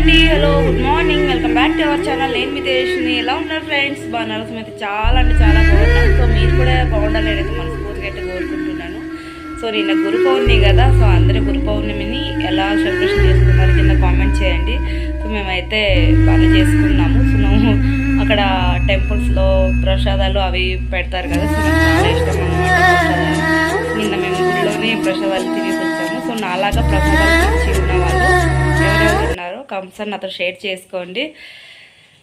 అండి. Hello good morning welcome back to our channel నేను మీ తేజ్ని ఎలా ఉన్నారు ఫ్రెండ్స్ బాగున్నారు? సో అయితే చాలా అంటే చాలా బాగున్నాను సో మీరు కూడా బాగుండాలి అయితే మనస్ఫూర్తిగా అయితే కోరుకుంటున్నాను. సో నిన్న గురు పౌర్ణమి కదా. సో అందరూ గురు పౌర్ణమిని ఎలా సెలబ్రేషన్ చేసుకున్నారు కింద కామెంట్ చేయండి. సో మేమైతే బాగా చేసుకున్నాము. సో మేము అక్కడ టెంపుల్స్లో ప్రసాదాలు అవి పెడతారు కదా. సో నాకు చాలా ఇష్టం నిన్న మేము గుడిలోనే ప్రసాదాలు తినేసి వచ్చాము. సో నాలాగా ప్రసాదాలు ఇచ్చి ఉన్న వాళ్ళు ఎవరెవరు అతను కంపల్సరీ నాతో షేర్ చేసుకోండి.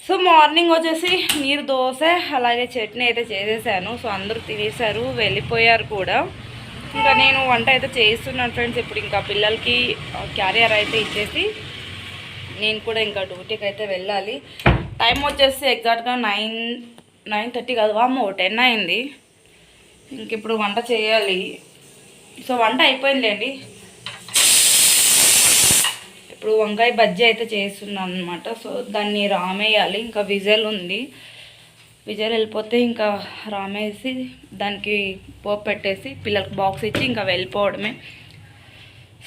సో మార్నింగ్ వచ్చేసి నీరు దోశ అలాగే చట్నీ అయితే చేసేసాను. సో అందరూ తినేసారు వెళ్ళిపోయారు కూడా. ఇంకా నేను వంట అయితే చేస్తున్నాను ఫ్రెండ్స్ ఇప్పుడు ఇంకా పిల్లలకి క్యారియర్ అయితే ఇచ్చేసి నేను కూడా ఇంకా డ్యూటీకి అయితే వెళ్ళాలి. టైం వచ్చేసి ఎగ్జాక్ట్గా నైన్ నైన్ థర్టీ కాదు వామ్మో టెన్ అయింది. ఇంక ఇప్పుడు వంట చేయాలి. సో వంట అయిపోయిందిలేండి ఇప్పుడు వంకాయ బజ్జీ అయితే చేస్తున్నాను అనమాట సో దాన్ని రామేయాలి. ఇంకా విజల్ ఉంది. విజల్ వెళ్ళిపోతే ఇంకా రామేసి దానికి పోపు పెట్టేసి పిల్లలకు బాక్స్ ఇచ్చి ఇంకా వెళ్ళిపోవడమే.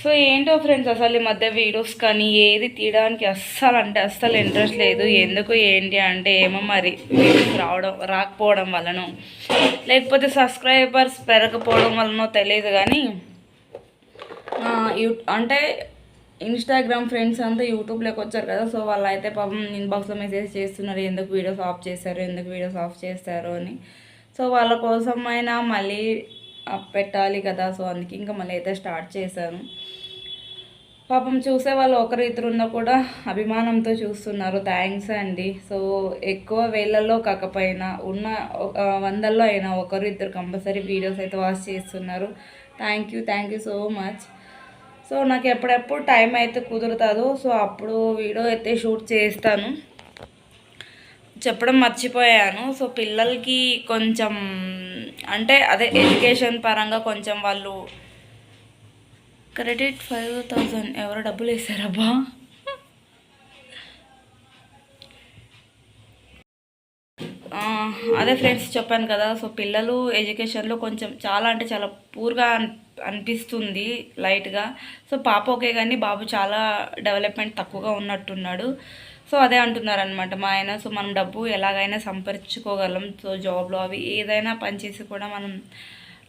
సో ఏంటో ఫ్రెండ్స్ అసలు ఈ మధ్య వీడియోస్ కానీ ఏది తీయడానికి అస్సలు అంటే అస్సలు ఇంట్రెస్ట్ లేదు. ఎందుకు ఏంటి అంటే ఏమో మరి వీడియోస్ రావడం రాకపోవడం వలన లేకపోతే సబ్స్క్రైబర్స్ పెరగకపోవడం వలనో తెలియదు కానీ యూ అంటే ఇన్స్టాగ్రామ్ ఫ్రెండ్స్ అంతా యూట్యూబ్లోకి వచ్చారు కదా సో వాళ్ళు అయితే పాపం ఇన్బాక్స్లో మెసేజ్ చేస్తున్నారు ఎందుకు వీడియోస్ ఆఫ్ చేస్తారు ఎందుకు వీడియోస్ ఆఫ్ చేస్తారు అని. సో వాళ్ళ కోసమైనా మళ్ళీ పెట్టాలి కదా సో అందుకే ఇంకా మళ్ళీ అయితే స్టార్ట్ చేశాను. పాపం చూసే వాళ్ళు ఒకరు ఇద్దరు ఉన్నా కూడా అభిమానంతో చూస్తున్నారు థ్యాంక్స్ అండి. సో ఎక్కువ వేళ్ళల్లో కాకపోయినా ఉన్న ఒక వందల్లో అయినా ఒకరు ఇద్దరు కంపల్సరీ వీడియోస్ అయితే వాచ్ చేస్తున్నారు. Thank you thank you so much so నాకు ఎప్పుడెప్పుడు టైం అయితే కుదురుతుందో సో అప్పుడు వీడియో అయితే షూట్ చేస్తాను. చెప్పడం మర్చిపోయాను. సో పిల్లలకి కొంచెం అంటే అదే ఎడ్యుకేషన్ పరంగా కొంచెం వాళ్ళు క్రెడిట్ ఫైవ్ థౌజండ్ ఎవరో డబ్బులు వేసారబ్బా అదే ఫ్రెండ్స్ చెప్పాను కదా సో పిల్లలు ఎడ్యుకేషన్లో కొంచెం చాలా అంటే చాలా పూర్గా అనిపిస్తుంది లైట్గా. సో పాప ఓకే కానీ బాబు చాలా డెవలప్మెంట్ తక్కువగా ఉన్నట్టున్నాడు. సో అదే అంటున్నారు అనమాట మా ఆయన. సో మనం డబ్బు ఎలాగైనా సంపరించుకోగలం సో జాబ్లో అవి ఏదైనా పనిచేసి కూడా మనం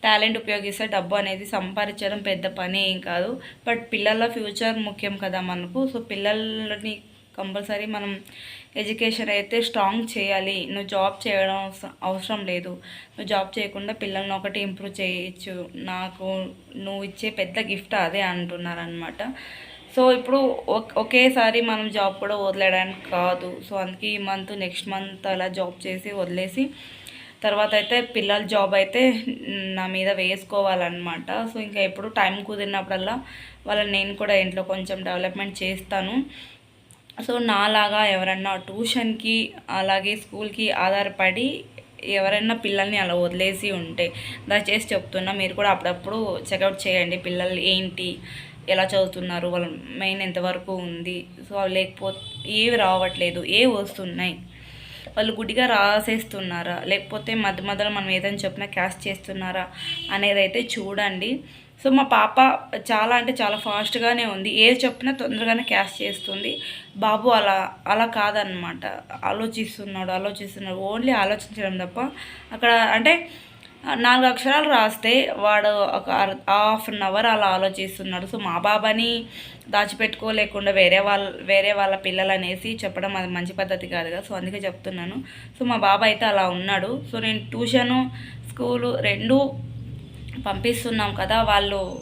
టాలెంట్ ఉపయోగిస్తే డబ్బు అనేది సంపాదించడం పెద్ద పని ఏం కాదు. బట్ పిల్లల ఫ్యూచర్ ముఖ్యం కదా మనకు. సో పిల్లలని కంపల్సరీ మనం ఎడ్యుకేషన్ అయితే స్ట్రాంగ్ చేయాలి. నువ్వు జాబ్ చేయడం అవసరం లేదు. నువ్వు జాబ్ చేయకుండా పిల్లల్ని ఒకటి ఇంప్రూవ్ చేయొచ్చు. నాకు నువ్వు ఇచ్చే పెద్ద గిఫ్ట్ అదే అంటున్నారనమాట సో ఇప్పుడు ఒకేసారి మనం జాబ్ కూడా వదిలేయడానికి కాదు. సో అందుకే ఈ మంత్ నెక్స్ట్ మంత్ అలా జాబ్ చేసి వదిలేసి తర్వాత అయితే పిల్లల జాబ్ అయితే నా మీద వేసుకోవాలన్నమాట. సో ఇంకా ఎప్పుడు టైం కుదిరినప్పుడల్లా వాళ్ళని నేను కూడా ఇంట్లో కొంచెం డెవలప్మెంట్ చేస్తాను. సో నాలాగా ఎవరన్నా ట్యూషన్కి అలాగే స్కూల్కి ఆధారపడి ఎవరైనా పిల్లల్ని అలా వదిలేసి ఉంటే దయచేసి చెప్తున్నా మీరు కూడా అప్పుడప్పుడు చెక్అవుట్ చేయండి. పిల్లలు ఏంటి? ఎలా చదువుతున్నారు? వాళ్ళ మెయిన్ ఎంతవరకు ఉంది? సో అవి లేకపోతే ఏవి రావట్లేదు ఏ వస్తున్నాయి? వాళ్ళు గుడిగా రాసేస్తున్నారా? లేకపోతే మధ్య మధ్యలో మనం ఏదైనా చెప్పినా క్యాష్ చేస్తున్నారా అనేది అయితే చూడండి. సో మా పాప చాలా అంటే చాలా ఫాస్ట్గానే ఉంది. ఏది చెప్పినా తొందరగానే క్యాష్ చేస్తుంది. బాబు అలా అలా కాదనమాట ఆలోచిస్తున్నాడు ఆలోచిస్తున్నాడు. ఓన్లీ ఆలోచించడం తప్ప అక్కడ అంటే నాలుగు అక్షరాలు రాస్తే వాడు ఒక హాఫ్ అన్ అవర్ అలా ఆలోచిస్తున్నాడు. సో మా బాబాని దాచిపెట్టుకోలేకుండా వేరే వాళ్ళ వేరే వాళ్ళ పిల్లలు అనేసి చెప్పడం అది మంచి పద్ధతి కాదు కదా. సో అందుకే చెప్తున్నాను. సో మా బాబా అయితే అలా ఉన్నాడు. సో నేను ట్యూషను స్కూలు రెండు పంపిస్తున్నాం కదా. వాళ్ళు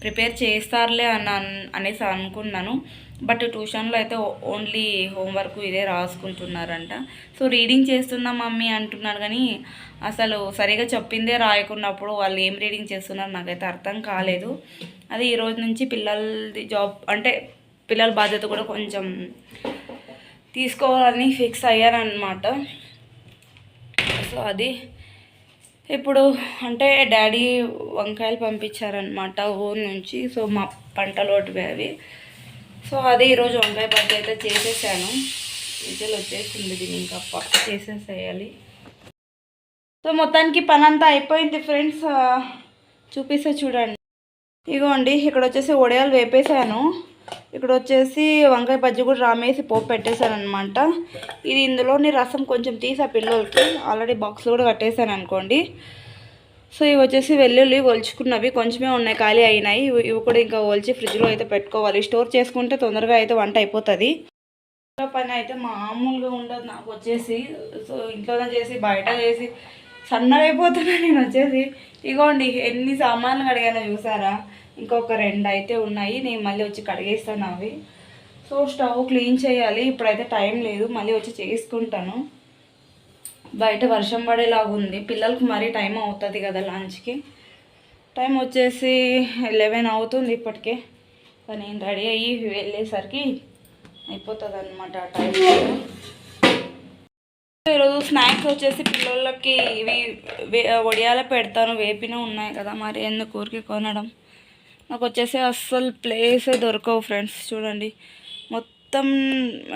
ప్రిపేర్ చేస్తారులే అని అనేసి అనుకున్నాను. బట్ ట్యూషన్లో అయితే ఓన్లీ హోంవర్క్ ఇదే రాసుకుంటున్నారంట. సో రీడింగ్ చేస్తున్నా మమ్మీ అంటున్నారు కానీ అసలు సరిగా చెప్పిందే రాయకున్నప్పుడు వాళ్ళు ఏం రీడింగ్ చేస్తున్నారు నాకైతే అర్థం కాలేదు. అది ఈ రోజు నుంచి పిల్లలది జాబ్ అంటే పిల్లల బాధ్యత కూడా కొంచెం తీసుకోవాలని ఫిక్స్ అయ్యారనమాట సో అది ఇప్పుడు అంటే డాడీ వంకాయలు పంపించారనమాట ఊరు నుంచి. సో మా పంటలు అవి. సో అది ఈరోజు వంకాయ బజ్జీ అయితే చేసేసాను. విజల్ వచ్చేసింది దీన్ని ఇంకా పప్పు చేసేసేయాలి. సో మొత్తానికి పని అంతా అయిపోయింది ఫ్రెండ్స్. చూపిస్తే చూడండి. ఇగోండి ఇక్కడ వచ్చేసి వడియాలు వేపేసాను ఇక్కడ వచ్చేసి వంకాయ బజ్జి కూడా రామేసి పోపు పెట్టేశాను అనమాట ఇది ఇందులోని రసం కొంచెం తీసా పిల్లలకి. ఆల్రెడీ బాక్స్ కూడా కట్టేశాను అనుకోండి. సో ఇవి వచ్చేసి వెల్లుల్లి ఒలుచుకున్నవి కొంచెమే ఉన్నాయి ఖాళీ అయినాయి. ఇవి ఇవి కూడా ఇంకా ఒలిచి ఫ్రిడ్జ్లో అయితే పెట్టుకోవాలి. స్టోర్ చేసుకుంటే తొందరగా అయితే వంట అయిపోతుంది. ఇంట్లో పని అయితే మామూలుగా ఉండదు నాకు వచ్చేసి. సో ఇంట్లోనే చేసి బయట చేసి సన్నగా నేను వచ్చేసి. ఇగోండి ఎన్ని సామాన్లు కడిగానో చూసారా? ఇంకొక రెండు అయితే ఉన్నాయి. నేను మళ్ళీ వచ్చి కడిగేస్తాను అవి. సో స్టవ్ క్లీన్ చేయాలి. ఇప్పుడైతే టైం లేదు. మళ్ళీ వచ్చి చేసుకుంటాను. బయట వర్షం పడేలాగా ఉంది. పిల్లలకు మరీ టైం అవుతుంది కదా లంచ్కి. టైం వచ్చేసి లెవెన్ అవుతుంది ఇప్పటికే. కానీ నేను రెడీ అయ్యి వెళ్ళేసరికి అయిపోతుంది అనమాట టైం. ఈరోజు స్నాక్స్ వచ్చేసి పిల్లలకి ఇవి వడియాల పెడతాను. వేపిన ఉన్నాయి కదా మరి ఎందుకు ఊరికి కొనడం. నాకు వచ్చేసి అస్సలు ప్లేసే దొరకవు ఫ్రెండ్స్ చూడండి. మొత్తం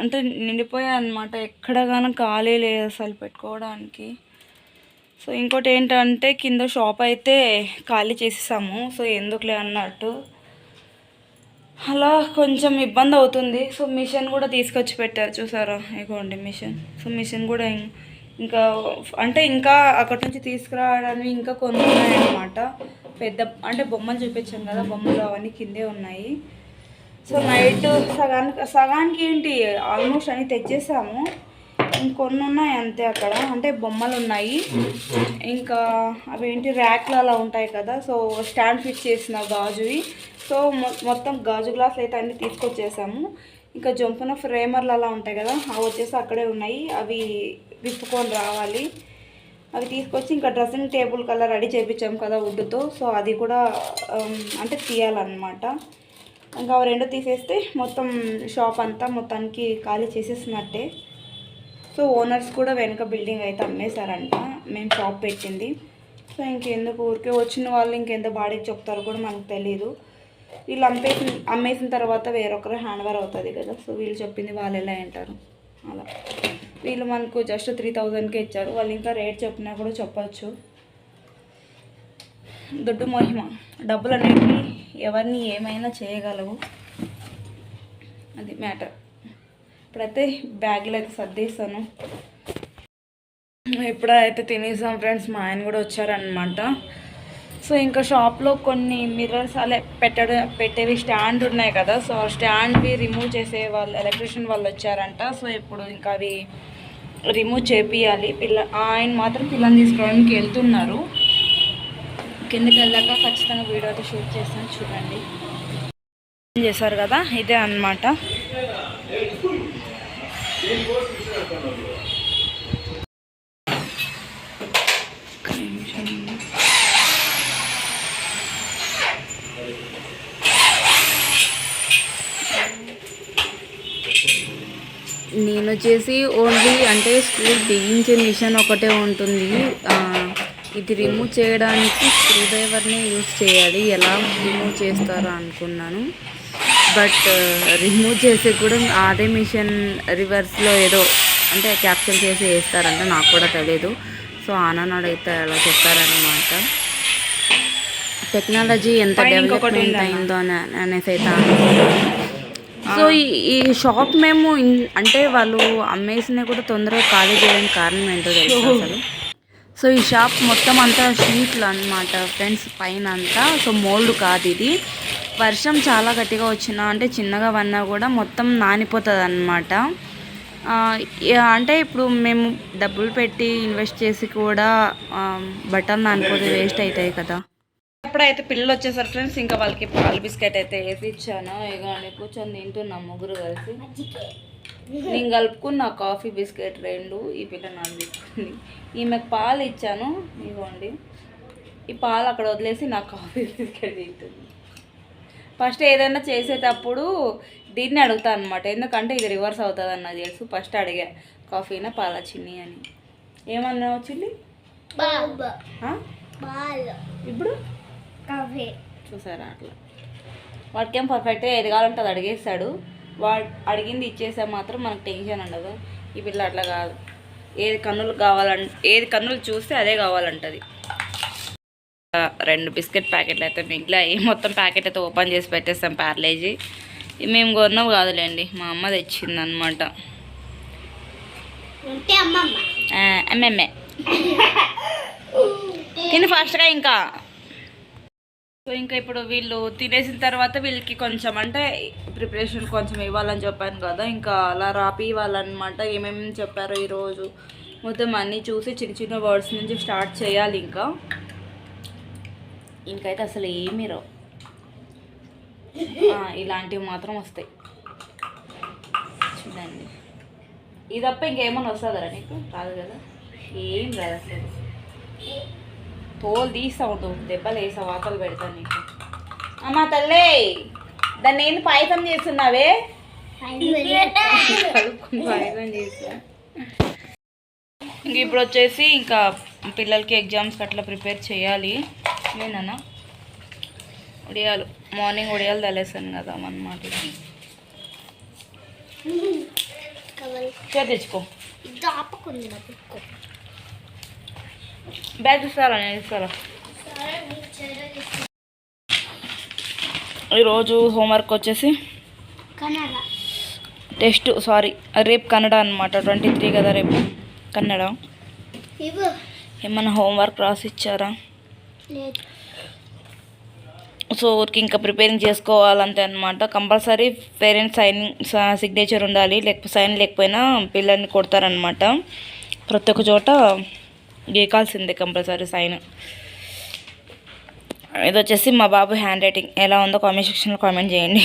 అంటే నిండిపోయాయి అనమాట ఎక్కడ కానీ ఖాళీ లేదు అసలు పెట్టుకోవడానికి. సో ఇంకోటి ఏంటంటే కింద షాప్ అయితే ఖాళీ చేసేసాము. సో ఎందుకులే అన్నట్టు. అలా కొంచెం ఇబ్బంది అవుతుంది. సో మిషన్ కూడా తీసుకొచ్చి పెట్టారు చూసారా? ఇగోండి మిషన్. సో మిషన్ కూడా ఇంకా అంటే ఇంకా అక్కడి నుంచి తీసుకురావడానికి ఇంకా కొన్ని ఉన్నాయన్నమాట. పెద్ద అంటే బొమ్మలు చూపించాం కదా బొమ్మలు అవన్నీ కిందే ఉన్నాయి. సో నైట్ సగానికి సగానికి ఏంటి ఆల్మోస్ట్ అన్ని తెచ్చేసాము. ఇంకొన్ని ఉన్నాయి అంతే అక్కడ అంటే బొమ్మలు ఉన్నాయి. ఇంకా అవేంటి ర్యాక్లు అలా ఉంటాయి కదా సో స్టాండ్ ఫిట్ చేసిన గాజువి. సో మొ- మొత్తం గాజు గ్లాసులు అయితే అన్ని తీసుకొచ్చేసాము. ఇంకా జంపున ఫ్రేమర్లు అలా ఉంటాయి కదా అవి వచ్చేసి అక్కడే ఉన్నాయి. అవి విప్పుకొని రావాలి. అవి తీసుకొచ్చి ఇంకా డ్రెస్సింగ్ టేబుల్ కలర్ రెడీ చేయించాము కదా వుడ్తో. సో అది కూడా అంటే తీయాలన్నమాట. ఇంకా రెండు తీసేస్తే మొత్తం షాప్ అంతా మొత్తానికి ఖాళీ చేసేసినట్టే. సో ఓనర్స్ కూడా వెనక బిల్డింగ్ అయితే అమ్మేశారంట. మేము షాప్ పెట్టింది. సో ఇంకెందుకు ఊరికే వచ్చిన వాళ్ళు ఇంకెంత బాడీకి చెప్తారో కూడా మనకు తెలియదు వీళ్ళు అమ్మేసిన అమ్మేసిన తర్వాత వేరొకరు హ్యాండ్ ఓవర్ అవుతుంది కదా. సో వీళ్ళు చెప్పింది వాళ్ళు ఎలా అంటారు అలా. వీళ్ళు మనకు జస్ట్ త్రీ థౌజండ్కే ఇచ్చారు. వాళ్ళు ఇంకా రేట్ చెప్పినా కూడా చెప్పచ్చు. దొడ్డు మహిమ. డబ్బులు అనేవి ఎవరిని ఏమైనా చేయగలవు. అది మ్యాటర్. ఇప్పుడైతే బ్యాగ్లో అయితే సర్దేస్తాను ఇప్పుడైతే తినేసాం ఫ్రెండ్స్ మా ఆయన కూడా వచ్చారనమాట సో ఇంకా షాప్లో కొన్ని మిర్రర్స్ అలా పెట్టడం పెట్టేవి స్టాండ్ ఉన్నాయి కదా సో స్టాండ్వి రిమూవ్ చేసే వాళ్ళు ఎలక్ట్రీషియన్ వాళ్ళు వచ్చారంట. సో ఇప్పుడు ఇంకా అవి రిమూవ్ చేపియాలి. పిల్ల ఆయన మాత్రం పిల్లని తీసుకోవడానికి వెళ్తున్నారు. కిందకి వెళ్ళాక ఖచ్చితంగా వీడియో అయితే షూట్ చేస్తాను చూడండి. చేశారు కదా? ఇదే అన్నమాట. నేను వచ్చేసి ఓన్లీ అంటే స్కూల్ బిగించే మిషన్ ఒకటే ఉంటుంది. ఇది రిమూవ్ చేయడానికి స్క్రూ డ్రైవర్ని యూజ్ చేయాలి. ఎలా రిమూవ్ చేస్తారో అనుకున్నాను. బట్ రిమూవ్ చేసి కూడా అదే మిషన్ రివర్స్లో ఏదో అంటే క్యాప్చర్ చేసి వేస్తారంట నాకు కూడా తెలియదు సో ఆనన్నాడు అయితే అలా చెప్పారనమాట టెక్నాలజీ ఎంత డెవలప్మెంట్. అయిందో అని అనేసి అయితే సో ఈ- ఈ షాప్ మేము అంటే వాళ్ళు అమ్మేసిన కూడా తొందరగా ఖాళీ చేయడానికి కారణం ఏంటో తెలుసు అసలు? సో ఈ షాప్ మొత్తం అంతా షీట్లు అన్నమాట ఫ్రెండ్స్ పైన అంతా. సో మోల్డ్ కాదు ఇది. వర్షం చాలా గట్టిగా వచ్చినా అంటే చిన్నగా పడినా కూడా మొత్తం నానిపోతుంది అనమాట అంటే ఇప్పుడు మేము డబ్బులు పెట్టి ఇన్వెస్ట్ చేసి కూడా ఆ, బట్టలు నానిపోతే వేస్ట్ అవుతాయి కదా. అప్పుడైతే పిల్లలు వచ్చేసారు ఫ్రెండ్స్ ఇంకా వాళ్ళకి పాలు బిస్కెట్ అయితే వేసి ఇచ్చాను. ఇక కూర్చొని తింటున్నాం ముగ్గురు కలిసి. నేను కలుపుకున్న కాఫీ బిస్కెట్ రెండు ఈ పిల్ల తీసుకుంది ఈమెకు పాలు ఇచ్చాను ఇవ్వండి. ఈ పాలు అక్కడ వదిలేసి నాకు కాఫీ బిస్కెట్ తింటుంది. ఫస్ట్ ఏదైనా చేసేటప్పుడు దీన్ని అడుగుతాను అనమాట ఎందుకంటే ఇది రివర్స్ అవుతుంది అన్నది తెలుసు. ఫస్ట్ అడిగా కాఫీనా పాల చిన్ని అని? ఏమన్నా చిల్లి? బాల్. ఇప్పుడు? కాఫీ. చూసారా అట్లా. వాడికేం పర్ఫెక్ట్గా ఏది కావాలంటే అది అడిగేస్తాడు. వాడు అడిగింది ఇచ్చేసా మాత్రం మనకు టెన్షన్ ఉండదు. ఈ పిల్ల అట్లా కాదు. ఏది కన్నులు కావాలంట ఏది కన్నులు చూస్తే అదే కావాలంటది. రెండు బిస్కెట్ ప్యాకెట్లు అయితే మిగిలాయి మొత్తం ప్యాకెట్ అయితే ఓపెన్ చేసి పెట్టేస్తాం ప్యార్లేజీ. మేము కొన్నావు కాదులేండి మా అమ్మ తెచ్చింది అనమాట అమ్మమ్మ. తిని ఫాస్ట్గా ఇంకా. సో ఇంకా ఇప్పుడు వీళ్ళు తినేసిన తర్వాత వీళ్ళకి కొంచెం అంటే ప్రిపరేషన్ కొంచెం ఇవ్వాలని చెప్పాను కదా ఇంకా అలా రాపి ఇవ్వాలన్నమాట. ఏమేమి చెప్పారో ఈరోజు మొత్తం అన్నీ చూసి చిన్న చిన్న వర్డ్స్ నుంచి స్టార్ట్ చేయాలి ఇంకా. ఇంకైతే అసలు ఏమి రావు. ఇలాంటివి మాత్రం వస్తాయి. చూడండి. ఇది తప్ప ఇంకేమైనా వస్తుందా నీకు? రాదు కదా? ఏం రాదు అసలు. తోలు ఉంటు దెబ్బలు వేసా వాతలు పెడతాను నీకు. అమ్మా తల్లే దాన్ని ఏంది పాయసం చేస్తున్నావే? పాయసం చేస్తా ఇంక ఇప్పుడు వచ్చేసి ఇంకా పిల్లలకి ఎగ్జామ్స్కి అట్లా ప్రిపేర్ చేయాలి. నేనన్నా. ఉడియాలు మార్నింగ్ ఉడియాలు తలేసాను కదా అన్నమాట చేతి తెచ్చుకో. ఇది ఆపకుంది నా బుక్ బ్యాగ్ ఇస్తారా నేను ఇస్తారా? ఈరోజు హోంవర్క్ వచ్చేసి కన్నడ. టెస్ట్ సారీ రేపు కన్నడ అనమాట ట్వంటీ త్రీ కదా రేపు కన్నడ. ఏమన్నా హోంవర్క్ రాసి ఇచ్చారా లేదు. సో ఊరికి ఇంకా ప్రిపేరింగ్ చేసుకోవాలంతే అనమాట కంపల్సరీ పేరెంట్స్ సైన్ సిగ్నేచర్ ఉండాలి లేకపోతే సైన్ లేకపోయినా పిల్లల్ని కొడతారనమాట ప్రతి ఒక్క చోట గీకాల్సిందే కంపల్సరీ సైన్. ఇది వచ్చేసి మా బాబు హ్యాండ్ రైటింగ్ ఎలా ఉందో కామెంట్ సెక్షన్లో కామెంట్ చేయండి.